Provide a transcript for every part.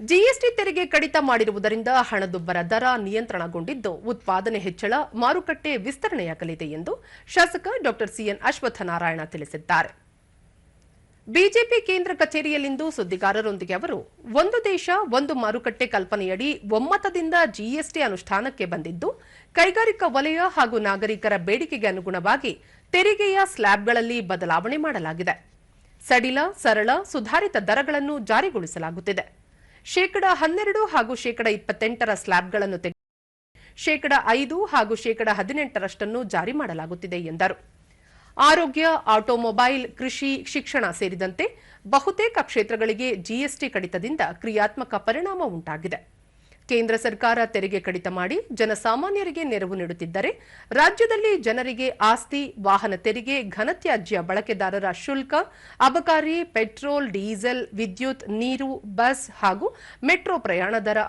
GST ತೆರಿಗೆ ಕಡಿತ ಮಾಡಿರುವುದರಿಂದ ಹಣದುಬ್ಬರ ದರ ನಿಯಂತ್ರಣಗೊಂಡಿದ್ದು, ಉತ್ಪಾದನೆ ಹೆಚ್ಚಳ, ಮಾರುಕಟ್ಟೆ ವಿಸ್ತರಣೆಯಾಗಲಿದೆ ಎಂದು ಶಾಸಕ ಡಾ ಸಿಎನ್ ಅಶ್ವತ್ಥನಾರಾಯಣ ತಿಳಿಸಿದ್ದಾರೆ. ಬಿಜೆಪಿ ಕೇಂದ್ರ ಕಚೇರಿಯಲ್ಲಿಂದು ಸುದ್ದಿಗಾರರೊಂದಿಗೆ ಅವರು, ಒಂದು ದೇಶ, ಒಂದು ಮಾರುಕಟ್ಟೆ ಕಲ್ಪನೆಯಡಿ ಒಮ್ಮತದಿಂದ ಜಿಎಸ್ಟಿ ಅನುಷ್ಠಾನಕ್ಕೆ ಬಂದಿದ್ದು, ಕೈಗಾರಿಕಾ ವಲಯ ಹಾಗೂ ನಾಗರಿಕರ ಬೇಡಿಕೆಗೆ ಅನುಗುಣವಾಗಿ ತೆರಿಗೆಯ ಸ್ಲ್ಯಾಬ್ಗಳಲ್ಲಿ ಬದಲಾವಣೆ ಮಾಡಲಾಗಿದೆ. ಸಡಿಲ, ಸರಳ, ಸುಧಾರಿತ ದರಗಳನ್ನು ಜಾರಿಗೊಳಿಸಲಾಗುತ್ತಿದೆ. ಶೇಕಡ ಹನ್ನೆರಡು ಹಾಗೂ ಶೇಕಡ ಇಪ್ಪತ್ತೆಂಟರ ಸ್ಲ್ಯಾಬ್ಗಳನ್ನು ತೆಗೆದು ಶೇಕಡ ಐದು ಹಾಗೂ ಶೇಕಡ ಹದಿನೆಂಟರಷ್ಟನ್ನು ಜಾರಿ ಮಾಡಲಾಗುತ್ತಿದೆ ಎಂದರು. ಆರೋಗ್ಯ, ಆಟೋಮೊಬೈಲ್, ಕೃಷಿ, ಶಿಕ್ಷಣ ಸೇರಿದಂತೆ ಬಹುತೇಕ ಕ್ಷೇತ್ರಗಳಿಗೆ ಜಿಎಸ್ಟಿ ಕಡಿತದಿಂದ ಕ್ರಿಯಾತ್ಮಕ ಪರಿಣಾಮ ಉಂಟಾಗಿದೆ. ಕೇಂದ್ರ ಸರ್ಕಾರ ತೆರಿಗೆ ಕಡಿತ ಮಾಡಿ ಜನಸಾಮಾನ್ಯರಿಗೆ ನೆರವು ನೀಡುತ್ತಿದ್ದರೆ ರಾಜ್ಯದಲ್ಲಿ ಜನರಿಗೆ ಆಸ್ತಿ, ವಾಹನ ತೆರಿಗೆ, ಘನತ್ಯಾಜ್ಯ ಬಳಕೆದಾರರ ಶುಲ್ಕ, ಅಬಕಾರಿ, ಪೆಟ್ರೋಲ್, ಡೀಸೆಲ್, ವಿದ್ಯುತ್, ನೀರು, ಬಸ್ ಹಾಗೂ ಮೆಟ್ರೋ ಪ್ರಯಾಣ ದರ,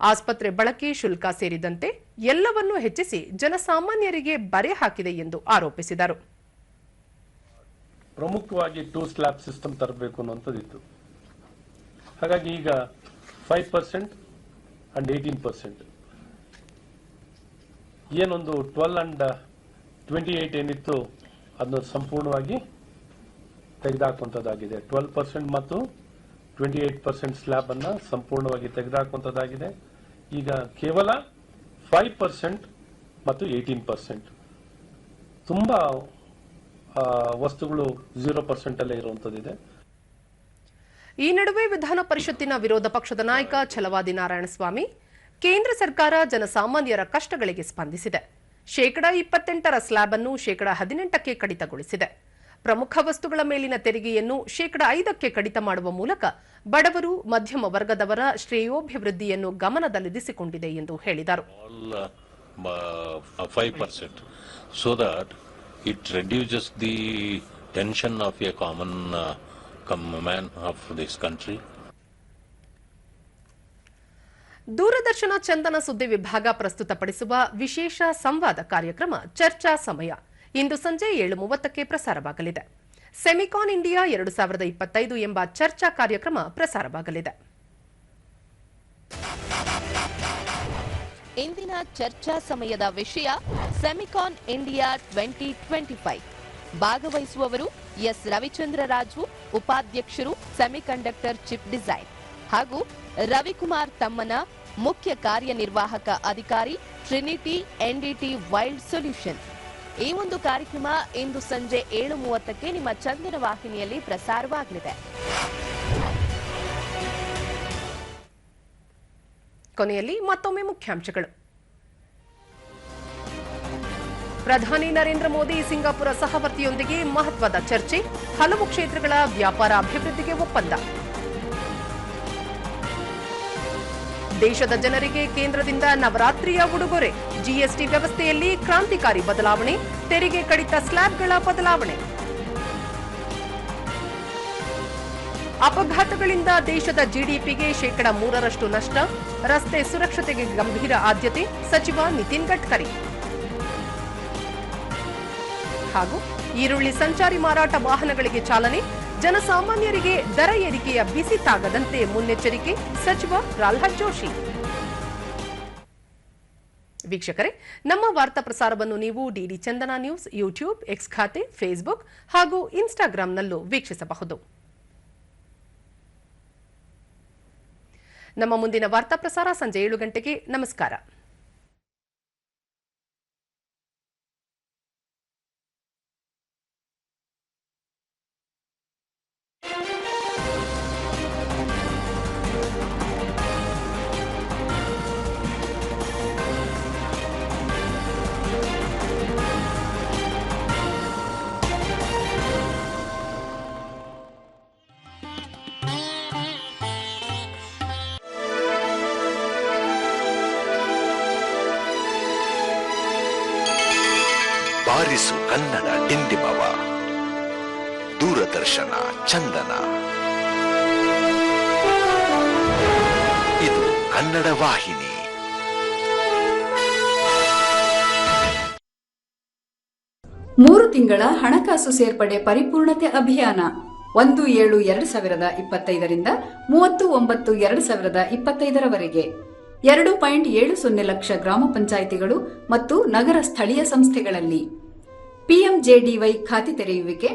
ಆಸ್ಪತ್ರೆ ಬಳಕೆ ಶುಲ್ಕ ಸೇರಿದಂತೆ ಎಲ್ಲವನ್ನೂ ಹೆಚ್ಚಿಸಿ ಜನಸಾಮಾನ್ಯರಿಗೆ ಬರೆ ಹಾಕಿದೆ ಎಂದು ಆರೋಪಿಸಿದರು. ಪ್ರಮುಖವಾಗಿ ಟೂ ಸ್ಲ್ಯಾಬ್ ಸಿಸ್ಟಮ್ ತರಬೇಕು ಅನ್ನುವಂಥದ್ದಿತ್ತು. ಹಾಗಾಗಿ ಈಗ five percent and eighteen percent ಏನೊಂದು ಟ್ವೆಲ್ ಅಂಡ್ ಟ್ವೆಂಟಿ ಏಯ್ಟ್ ಏನಿತ್ತು ಅದನ್ನು ಸಂಪೂರ್ಣವಾಗಿ ತೆಗೆದುಹಾಕುವಂಥದ್ದಾಗಿದೆ ಟ್ವೆಲ್ ಪರ್ಸೆಂಟ್ ಮತ್ತು ಟ್ವೆಂಟಿ ಏಯ್ಟ್ ಪರ್ಸೆಂಟ್ ಸ್ಲ್ಯಾಬನ್ನು ಸಂಪೂರ್ಣವಾಗಿ ತೆಗೆದುಹಾಕುವಂಥದ್ದಾಗಿದೆ ಈಗ ಕೇವಲ ಫೈವ್ ಪರ್ಸೆಂಟ್ ಮತ್ತು ಏಯ್ಟೀನ್ ಪರ್ಸೆಂಟ್ ತುಂಬ ವಸ್ತುಗಳು ಝೀರೋ ಪರ್ಸೆಂಟಲ್ಲೇ ಇರುವಂಥದ್ದಿದೆ ಈ ನಡುವೆ ವಿಧಾನ ಪರಿಷತ್ತಿನ ವಿರೋಧ ಪಕ್ಷದ ನಾಯಕ ಛಲವಾದಿ ನಾರಾಯಣಸ್ವಾಮಿ ಕೇಂದ್ರ ಸರ್ಕಾರ ಜನಸಾಮಾನ್ಯರ ಕಷ್ಟಗಳಿಗೆ ಸ್ಪಂದಿಸಿದೆ. ಶೇಕಡಾ ಇಪ್ಪತ್ತೆಂಟರ ಸ್ಲಾಬ್ ಅನ್ನು ಶೇಕಡಾ ಹದಿನೆಂಟಕ್ಕೆ ಕಡಿತಗೊಳಿಸಿದೆ. ಪ್ರಮುಖ ವಸ್ತುಗಳ ಮೇಲಿನ ತೆರಿಗೆಯನ್ನು ಶೇಕಡಾ ಐದಕ್ಕೆ ಕಡಿತ ಮಾಡುವ ಮೂಲಕ ಬಡವರು ಮಧ್ಯಮ ವರ್ಗದವರ ಶ್ರೇಯೋಭಿವೃದ್ಧಿಯನ್ನು ಗಮನದಲ್ಲಿರಿಸಿಕೊಂಡಿದೆ ಎಂದು ಹೇಳಿದರು. Uh, uh, 5% so that it reduces the of a common uh, com- man of this country. Doordarshan Chandana ಸುದ್ದಿ ವಿಭಾಗ ಪ್ರಸ್ತುತಪಡಿಸುವ ವಿಶೇಷ ಸಂವಾದ ಕಾರ್ಯಕ್ರಮ ಚರ್ಚಾ ಸಮಯ. ಇಂದು ಸಂಜೆ ಏಳು ಮೂವತ್ತಕ್ಕೆ ಪ್ರಸಾರವಾಗಲಿದೆ. ಸೆಮಿಕಾನ್ ಇಂಡಿಯಾ ಎರಡು ಸಾವಿರದ ಇಪ್ಪತ್ತೈದು ಎಂಬ ಚರ್ಚಾ ಕಾರ್ಯಕ್ರಮ ಪ್ರಸಾರವಾಗಲಿದೆ. ಇಂದಿನ ಚರ್ಚಾ ಸಮಯದ ವಿಷಯ Semicon India twenty twenty five. ಭಾಗವಹಿಸುವವರು ಎಸ್. ರವಿಚಂದ್ರ ರಾಜು, ಉಪಾಧ್ಯಕ್ಷರು, ಸೆಮಿಕಂಡಕ್ಟರ್, ಚಿಪ್ ಡಿಸೈನ್. ಹಾಗೂ ರವಿಕುಮಾರ್ ತಮ್ಮನ ಮುಖ್ಯ ಕಾರ್ಯನಿರ್ವಾಹಕ ಅಧಿಕಾರಿ ಟ್ರಿನಿಟಿ ಎನ್ಡಿಟಿ ವೈಲ್ಡ್ ಸೊಲ್ಯೂಷನ್. ಈ ಒಂದು ಕಾರ್ಯಕ್ರಮ ಇಂದು ಸಂಜೆ ಏಳು ಮೂವತ್ತಕ್ಕೆ ನಿಮ್ಮ ಚಂದನ ವಾಹಿನಿಯಲ್ಲಿ ಪ್ರಸಾರವಾಗಲಿದೆ. ಕೊನೆಯಲ್ಲಿ ಮತ್ತೊಮ್ಮೆ ಮುಖ್ಯಾಂಶಗಳು. ಪ್ರಧಾನಿ ನರೇಂದ್ರ ಮೋದಿ ಸಿಂಗಾಪುರ ಸಹವರ್ತಿಯೊಂದಿಗೆ ಮಹತ್ವದ ಚರ್ಚೆ. ಹಲವು ಕ್ಷೇತ್ರಗಳ ವ್ಯಾಪಾರ ಅಭಿವೃದ್ಧಿಗೆ ಒಪ್ಪಂದ. ದೇಶದ ಜನರಿಗೆ ಕೇಂದ್ರದಿಂದ ನವರಾತ್ರಿಯ ಉಡುಗೊರೆ. ಜಿಎಸ್ಟಿ ವ್ಯವಸ್ಥೆಯಲ್ಲಿ ಕ್ರಾಂತಿಕಾರಿ ಬದಲಾವಣೆ, ತೆರಿಗೆ ಕಡಿತ ಸ್ಲ್ಯಾಬ್ಗಳ ಬದಲಾವಣೆ. ಅಪಘಾತಗಳಿಂದ ದೇಶದ ಜಿಡಿಪಿಗೆ ಶೇಕಡ ಮೂರರಷ್ಟು ನಷ್ಟ, ರಸ್ತೆ ಸುರಕ್ಷತೆಗೆ ಗಂಭೀರ ಆದ್ಯತೆ, ಸಚಿವ ನಿತಿನ್ ಗಡ್ಕರಿ. ಹಾಗೂ ಈರುಳ್ಳಿ ಸಂಚಾರಿ ಮಾರಾಟ ವಾಹನಗಳಿಗೆ ಚಾಲನೆ, ಜನಸಾಮಾನ್ಯರಿಗೆ ದರ ಏರಿಕೆಯ ಬಿಸಿ ತಾಗದಂತೆ ಮುನ್ನೆಚ್ಚರಿಕೆ ಸಚಿವ ಪ್ರಲ್ಹಾದ್ ಜೋಶಿ. ವೀಕ್ಷಕರೇ, ನಮ್ಮ ವಾರ್ತಾ ಪ್ರಸಾರವನ್ನು ನೀವು DD Chandana news, YouTube X ಖಾತೆ ಫೇಸ್ಬುಕ್ ಹಾಗೂ ಇನ್ಸ್ಟಾಗ್ರಾಂನಲ್ಲೂ ವೀಕ್ಷಿಸಬಹುದು. ನಮ್ಮ ಮುಂದಿನ ವಾರ್ತಾ ಪ್ರಸಾರ ಸಂಜೆ ಏಳು ಗಂಟೆಗೆ. ನಮಸ್ಕಾರ. ಬಾರಿಸು ಕನ್ನಡ ಡಿಂಡಿಮವ ದೂರದರ್ಶನ ಚಂದನ. ಇದು ಕನ್ನಡ ವಾಹಿನಿ. ಮೂರು ತಿಂಗಳ ಹಣಕಾಸು ಸೇರ್ಪಡೆ ಪರಿಪೂರ್ಣತೆ ಅಭಿಯಾನ. ಒಂದು ಏಳು ಎರಡು ಸಾವಿರದ ಇಪ್ಪತ್ತೈದರಿಂದ ಮೂವತ್ತು ಒಂಬತ್ತು ಎರಡು ಸಾವಿರದ ಇಪ್ಪತ್ತೈದರವರೆಗೆ. ಎರಡು ಪಾಯಿಂಟ್ ಏಳು ಸೊನ್ನೆ ಲಕ್ಷ ಗ್ರಾಮ ಪಂಚಾಯಿತಿಗಳು ಮತ್ತು ನಗರ ಸ್ಥಳೀಯ ಸಂಸ್ಥೆಗಳಲ್ಲಿ. ಪಿಎಂಜೆಡಿವೈ ಖಾತೆ ತೆರೆಯುವಿಕೆ,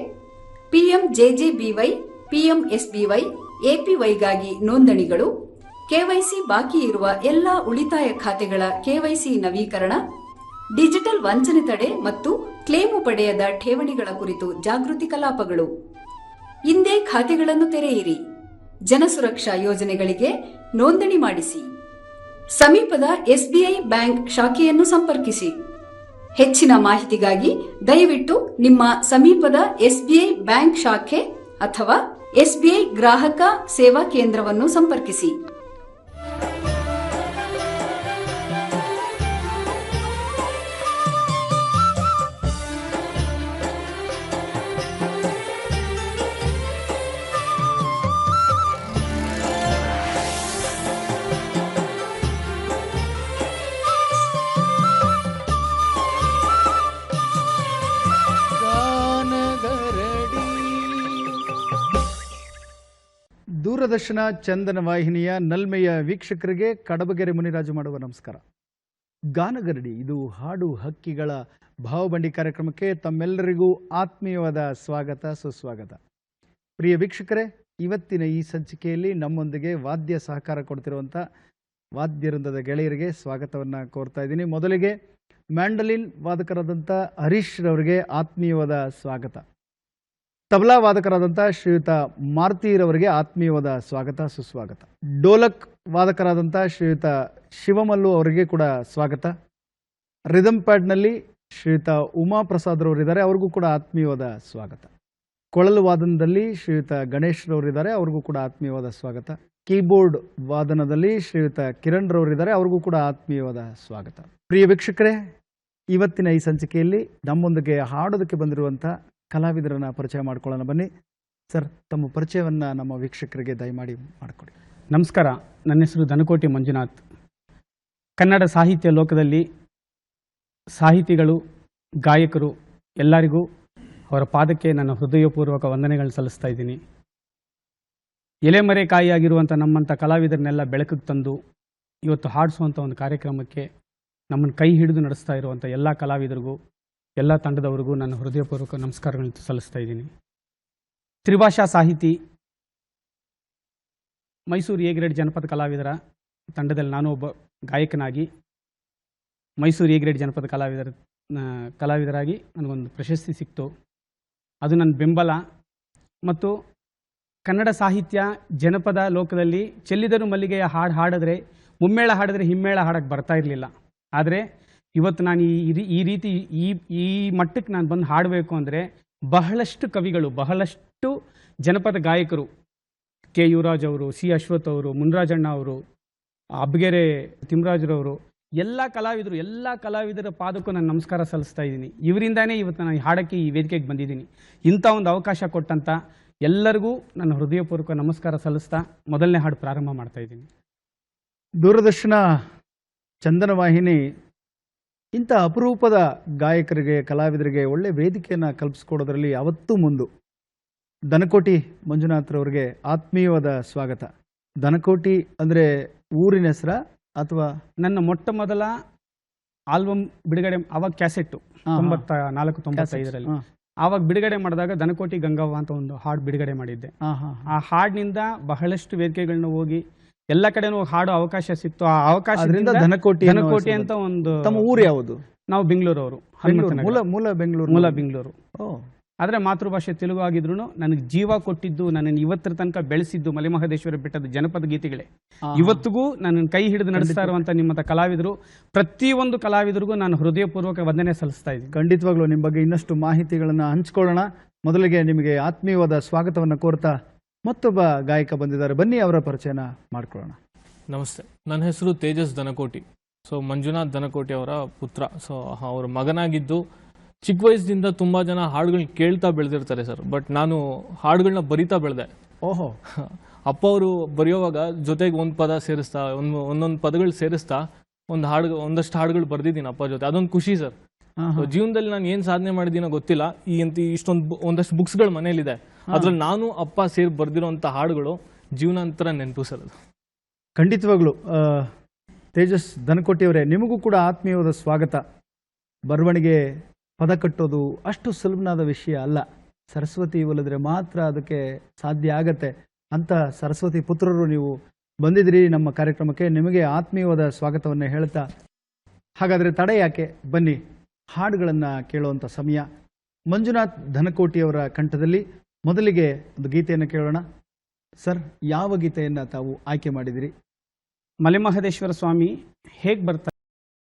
ಪಿಎಂಜೆಜೆಬಿವೈ, ಪಿಎಂಎಸ್ಬಿವೈ, ಎಪಿವೈಗಾಗಿ ನೋಂದಣಿಗಳು, ಕೆವೈಸಿ ಬಾಕಿ ಇರುವ ಎಲ್ಲಾ ಉಳಿತಾಯ ಖಾತೆಗಳ ಕೆವೈಸಿ ನವೀಕರಣ, ಡಿಜಿಟಲ್ ವಂಚನೆ ತಡೆ ಮತ್ತು ಕ್ಲೇಮು ಪಡೆಯದ ಠೇವಣಿಗಳ ಕುರಿತು ಜಾಗೃತಿ ಕಲಾಪಗಳು. ಇಂದೇ ಖಾತೆಗಳನ್ನು ತೆರೆಯಿರಿ. ಜನಸುರಕ್ಷಾ ಯೋಜನೆಗಳಿಗೆ ನೋಂದಣಿ ಮಾಡಿಸಿ. ಸಮೀಪದ ಎಸ್ಬಿಐ ಬ್ಯಾಂಕ್ ಶಾಖೆಯನ್ನು ಸಂಪರ್ಕಿಸಿ. ಹೆಚ್ಚಿನ ಮಾಹಿತಿಗಾಗಿ ದಯವಿಟ್ಟು ನಿಮ್ಮ ಸಮೀಪದ ಎಸ್ಬಿಐ ಬ್ಯಾಂಕ್ ಶಾಖೆ ಅಥವಾ ಎಸ್ಬಿಐ ಗ್ರಾಹಕ ಸೇವಾ ಕೇಂದ್ರವನ್ನು ಸಂಪರ್ಕಿಸಿ. ದೂರದರ್ಶನ ಚಂದನ ವಾಹಿನಿಯ ನಲ್ಮೆಯ ವೀಕ್ಷಕರಿಗೆ ಕಡಬಗೆರೆ ಮುನಿರಾಜು ಮಾಡುವ ನಮಸ್ಕಾರ. ಗಾನಗರಡಿ, ಇದು ಹಾಡು ಹಕ್ಕಿಗಳ ಭಾವಬಂಡಿ ಕಾರ್ಯಕ್ರಮಕ್ಕೆ ತಮ್ಮೆಲ್ಲರಿಗೂ ಆತ್ಮೀಯವಾದ ಸ್ವಾಗತ, ಸುಸ್ವಾಗತ. ಪ್ರಿಯ ವೀಕ್ಷಕರೇ, ಇವತ್ತಿನ ಈ ಸಂಚಿಕೆಯಲ್ಲಿ ನಮ್ಮೊಂದಿಗೆ ವಾದ್ಯ ಸಹಕಾರ ಕೊಡ್ತಿರುವಂಥ ವಾದ್ಯವೃಂದದ ಗೆಳೆಯರಿಗೆ ಸ್ವಾಗತವನ್ನು ಕೋರ್ತಾ ಇದ್ದೀನಿ. ಮೊದಲಿಗೆ ಮ್ಯಾಂಡಲಿನ್ ವಾದಕರಾದಂಥ ಹರೀಶ್ ರವರಿಗೆ ಆತ್ಮೀಯವಾದ ಸ್ವಾಗತ. ತಬಲಾ ವಾದಕರಾದಂಥ ಶ್ರೀಯುತ ಮಾರುತಿರವರಿಗೆ ಆತ್ಮೀಯವಾದ ಸ್ವಾಗತ, ಸುಸ್ವಾಗತ. ಡೋಲಕ್ ವಾದಕರಾದಂಥ ಶ್ರೀಯುತ ಶಿವಮಲ್ಲು ಅವರಿಗೆ ಕೂಡ ಸ್ವಾಗತ. ರಿದಮ್ ಪ್ಯಾಡ್ನಲ್ಲಿ ಶ್ರೀಯುತ ಉಮಾ ಪ್ರಸಾದ್ರವರಿದ್ದಾರೆ ಅವ್ರಿಗೂ ಕೂಡ ಆತ್ಮೀಯವಾದ ಸ್ವಾಗತ. ಕೊಳಲು ವಾದನದಲ್ಲಿ ಶ್ರೀಯುತ ಗಣೇಶ್ ರವರಿದ್ದಾರೆ, ಅವ್ರಿಗೂ ಕೂಡ ಆತ್ಮೀಯವಾದ ಸ್ವಾಗತ. ಕೀಬೋರ್ಡ್ ವಾದನದಲ್ಲಿ ಶ್ರೀಯುತ ಕಿರಣ್ ರವರಿದ್ದಾರೆ, ಅವ್ರಿಗೂ ಕೂಡ ಆತ್ಮೀಯವಾದ ಸ್ವಾಗತ. ಪ್ರಿಯ ವೀಕ್ಷಕರೇ, ಇವತ್ತಿನ ಈ ಸಂಚಿಕೆಯಲ್ಲಿ ನಮ್ಮೊಂದಿಗೆ ಹಾಡೋದಕ್ಕೆ ಬಂದಿರುವಂಥ ಕಲಾವಿದರನ್ನ ಪರಿಚಯ ಮಾಡ್ಕೊಳ್ಳೋಣ. ಬನ್ನಿ. ಸರ್, ತಮ್ಮ ಪರಿಚಯವನ್ನ ನಮ್ಮ ವೀಕ್ಷಕರಿಗೆ ದಯಮಾಡಿ ಮಾಡಿಕೊಡಿ. ನಮಸ್ಕಾರ. ನನ್ನ ಹೆಸರು ಧನಕೋಟಿ ಮಂಜುನಾಥ್. ಕನ್ನಡ ಸಾಹಿತ್ಯ ಲೋಕದಲ್ಲಿ ಸಾಹಿತಿಗಳು, ಗಾಯಕರು ಎಲ್ಲರಿಗೂ ಅವರ ಪಾದಕ್ಕೆ ನನ್ನ ಹೃದಯಪೂರ್ವಕ ವಂದನೆಗಳನ್ನು ಸಲ್ಲಿಸ್ತಾ ಇದ್ದೀನಿ. ಎಲೆಮರೆಕಾಯಿಯಾಗಿರುವಂಥ ನಮ್ಮಂಥ ಕಲಾವಿದರನ್ನೆಲ್ಲ ಬೆಳಕಿಗೆ ತಂದು ಇವತ್ತು ಹಾಡಿಸುವಂಥ ಒಂದು ಕಾರ್ಯಕ್ರಮಕ್ಕೆ ನಮ್ಮನ್ನು ಕೈ ಹಿಡಿದು ನಡೆಸ್ತಾ ಇರುವಂಥ ಎಲ್ಲ ಕಲಾವಿದರಿಗೂ ಎಲ್ಲ ತಂಡದವರಿಗೂ ನನ್ನ ಹೃದಯಪೂರ್ವಕ ನಮಸ್ಕಾರಗಳನ್ನು ಸಲ್ಲಿಸ್ತಾ ಇದ್ದೀನಿ. ತ್ರಿಭಾಷಾ ಸಾಹಿತಿ ಮೈಸೂರು ಎ ಗ್ರೇಡ್ ಜನಪದ ಕಲಾವಿದರ ತಂಡದಲ್ಲಿ ನಾನು ಒಬ್ಬ ಗಾಯಕನಾಗಿ, ಮೈಸೂರು ಎ ಗ್ರೇಡ್ ಜನಪದ ಕಲಾವಿದರ ಕಲಾವಿದರಾಗಿ ನನಗೊಂದು ಪ್ರಶಸ್ತಿ ಸಿಕ್ತು. ಅದು ನನ್ನ ಬೆಂಬಲ ಮತ್ತು ಕನ್ನಡ ಸಾಹಿತ್ಯ ಜನಪದ ಲೋಕದಲ್ಲಿ ಚೆಲ್ಲಿದರು ಮಲ್ಲಿಗೆಯ ಹಾಡು ಹಾಡಿದ್ರೆ, ಮುಮ್ಮೇಳ ಹಾಡಿದ್ರೆ ಹಿಮ್ಮೇಳ ಹಾಡಕ್ಕೆ ಬರ್ತಾ ಇರಲಿಲ್ಲ. ಆದರೆ ಇವತ್ತು ನಾನು ಈ ರೀತಿ ಈ ಈ ಮಟ್ಟಕ್ಕೆ ನಾನು ಬಂದು ಹಾಡಬೇಕು ಅಂದರೆ ಬಹಳಷ್ಟು ಕವಿಗಳು, ಬಹಳಷ್ಟು ಜನಪದ ಗಾಯಕರು, ಕೆ ಯುವರಾಜ್ ಅವರು, ಸಿ ಅಶ್ವಥ್ ಅವರು ಮುನ್ರಾಜಣ್ಣ ಅವರು, ಅಬ್ಗೆರೆ ತಿಮ್ಮರಾಜ್ರವರು ಎಲ್ಲ ಕಲಾವಿದರು, ಎಲ್ಲ ಕಲಾವಿದರ ಪಾದಕ್ಕೂ ನಾನು ನಮಸ್ಕಾರ ಸಲ್ಲಿಸ್ತಾ ಇದ್ದೀನಿ. ಇವರಿಂದಾನೇ ಇವತ್ತು ನಾನು ಹಾಡಕ್ಕೆ, ಈ ವೇದಿಕೆಗೆ ಬಂದಿದ್ದೀನಿ. ಇಂಥ ಒಂದು ಅವಕಾಶ ಕೊಟ್ಟಂತ ಎಲ್ಲರಿಗೂ ನನ್ನ ಹೃದಯಪೂರ್ವಕ ನಮಸ್ಕಾರ ಸಲ್ಲಿಸ್ತಾ ಮೊದಲನೇ ಹಾಡು ಪ್ರಾರಂಭ ಮಾಡ್ತಾ ಇದ್ದೀನಿ. ದೂರದರ್ಶನ ಚಂದನ ವಾಹಿನಿ ಇಂಥ ಅಪರೂಪದ ಗಾಯಕರಿಗೆ ಕಲಾವಿದರಿಗೆ ಒಳ್ಳೆ ವೇದಿಕೆಯನ್ನು ಕಲ್ಪಿಸ್ಕೊಡೋದ್ರಲ್ಲಿ ಅವತ್ತೂ ಮುಂದು. ದನಕೋಟಿ ಮಂಜುನಾಥ್ರವ್ರಿಗೆ ಆತ್ಮೀಯವಾದ ಸ್ವಾಗತ. ದನಕೋಟಿ ಅಂದರೆ ಊರಿನ ಹೆಸರ ಅಥವಾ? ನನ್ನ ಮೊಟ್ಟ ಮೊದಲ ಆಲ್ಬಮ್ ಬಿಡುಗಡೆ ಅವಾಗ ಕ್ಯಾಸೆಟ್ಟು. ತೊಂಬತ್ತ ನಾಲ್ಕು ತೊಂಬತ್ತೈದರಲ್ಲಿ. ಆವಾಗ ಬಿಡುಗಡೆ ಮಾಡಿದಾಗ ದನಕೋಟಿ ಗಂಗವ್ವ ಅಂತ ಒಂದು ಹಾಡು ಬಿಡುಗಡೆ ಮಾಡಿದ್ದೆ. ಆ ಹಾಡಿನಿಂದ ಬಹಳಷ್ಟು ವೇದಿಕೆಗಳನ್ನ ಹೋಗಿ ಎಲ್ಲ ಕಡೆನೂ ಹಾಡೋ ಅವಕಾಶ ಸಿಕ್ತು. ಆ ಅವಕಾಶ ಧನಕೋಟಿ ಹೆಸರು ಅಂತ ಒಂದು ತಮ್ಮ ಊರು ಯಾವುದು? ನಾವು ಬೆಂಗಳೂರು ಅವರು ಮೂಲ ಮೂಲ ಬೆಂಗಳೂರು. ಮೂಲ ಬೆಂಗಳೂರು. ಆದರೆ ಮಾತೃಭಾಷೆ ತೆಲುಗು ಆಗಿದ್ರು ನನಗೆ ಜೀವ ಕೊಟ್ಟಿದ್ದು ನನ್ನನ್ನು ಇವತ್ತರ ತನಕ ಬೆಳೆಸಿದ್ದು ಮಲೆಮಹದೇಶ್ವರ ಬೆಟ್ಟದ ಜನಪದ ಗೀತೆಗಳೇ. ಇವತ್ತಿಗೂ ನನ್ನ ಕೈ ಹಿಡಿದು ನಡೆಸ್ತಾ ಇರುವಂತ ನಿಮ್ಮ ಕಲಾವಿದರು ಪ್ರತಿಯೊಂದು ಕಲಾವಿದರಿಗೂ ನಾನು ಹೃದಯಪೂರ್ವಕ ವಂದನೆ ಸಲ್ಲಿಸ್ತಾ ಇದ್ದೀನಿ. ಖಂಡಿತವಾಗ್ಲೂ ನಿಮ್ಮ ಬಗ್ಗೆ ಇನ್ನಷ್ಟು ಮಾಹಿತಿಗಳನ್ನು ಹಂಚ್ಕೊಳ್ಳೋಣ. ಮೊದಲಿಗೆ ನಿಮಗೆ ಆತ್ಮೀಯವಾದ ಸ್ವಾಗತವನ್ನು ಕೋರ್ತಾ ಮತ್ತೊಬ್ಬ ಗಾಯಕ ಬಂದಿದ್ದಾರೆ. ಬನ್ನಿ ಅವರ ಪರಿಚಯನ ಮಾಡ್ಕೊಳ್ಳೋಣ. ನಮಸ್ತೆ. ನನ್ನ ಹೆಸರು ತೇಜಸ್ ದನಕೋಟಿ. ಸೊ ಮಂಜುನಾಥ್ ದನಕೋಟಿ ಅವರ ಪುತ್ರ. ಸೊ ಅವರ ಮಗನಾಗಿದ್ದು ಚಿಕ್ಕ ವಯಸ್ಸಿನಿಂದ ತುಂಬ ಜನ ಹಾಡುಗಳನ್ನ ಕೇಳ್ತಾ ಬೆಳೆದಿರ್ತಾರೆ ಸರ್. ಬಟ್ ನಾನು ಹಾಡುಗಳನ್ನ ಬರಿತಾ ಬೆಳೆದೆ. ಓಹೋ. ಅಪ್ಪ ಅವರು ಬರೆಯೋವಾಗ ಜೊತೆಗೆ ಒಂದು ಪದ ಸೇರಿಸ್ತಾ ಒಂದು ಒಂದೊಂದು ಪದಗಳು ಸೇರಿಸ್ತಾ ಒಂದು ಹಾಡು ಒಂದಷ್ಟು ಹಾಡುಗಳು ಬರೆದಿದ್ದೀನಿ ಅಪ್ಪ ಜೊತೆ. ಅದೊಂದು ಖುಷಿ ಸರ್. ಜೀವನದಲ್ಲಿ ನಾನು ಏನು ಸಾಧನೆ ಮಾಡಿದೀನೋ ಗೊತ್ತಿಲ್ಲ. ಈ ಅಂತ ಇಷ್ಟೊಂದು ಒಂದಷ್ಟು ಬುಕ್ಸ್ಗಳು ಮನೇಲಿದೆ. ಅದ್ರಲ್ಲಿ ನಾನು ಅಪ್ಪ ಸೇರಿ ಬರ್ದಿರೋಂಥ ಹಾಡುಗಳು ಜೀವನಾಂತರ ನೆನಪು ಸರ್ ಅದು. ಖಂಡಿತವಾಗ್ಲು ತೇಜಸ್ ದನಕೋಟಿಯವರೇ ನಿಮಗೂ ಕೂಡ ಆತ್ಮೀಯವಾದ ಸ್ವಾಗತ. ಬರವಣಿಗೆ ಪದ ಕಟ್ಟೋದು ಅಷ್ಟು ಸುಲಭನಾದ ವಿಷಯ ಅಲ್ಲ. ಸರಸ್ವತಿ ಒಲಿದ್ರೆ ಮಾತ್ರ ಅದಕ್ಕೆ ಸಾಧ್ಯ ಆಗತ್ತೆ ಅಂತ ಸರಸ್ವತಿ ಪುತ್ರರು ನೀವು ಬಂದಿದ್ರಿ ನಮ್ಮ ಕಾರ್ಯಕ್ರಮಕ್ಕೆ. ನಿಮಗೆ ಆತ್ಮೀಯವಾದ ಸ್ವಾಗತವನ್ನು ಹೇಳ್ತಾ. ಹಾಗಾದರೆ ತಡೆ ಯಾಕೆ? ಬನ್ನಿ. ಹಾಡುಗಳನ್ನು ಕೇಳುವಂಥ ಸಮಯ. ಮಂಜುನಾಥ್ ಧನಕೋಟಿಯವರ ಕಂಠದಲ್ಲಿ ಮೊದಲಿಗೆ ಒಂದು ಗೀತೆಯನ್ನು ಕೇಳೋಣ. ಸರ್, ಯಾವ ಗೀತೆಯನ್ನು ತಾವು ಆಯ್ಕೆ ಮಾಡಿದಿರಿ? ಮಲೆಮಹದೇಶ್ವರ ಸ್ವಾಮಿ ಹೇಗೆ ಬರ್ತಾರೆ?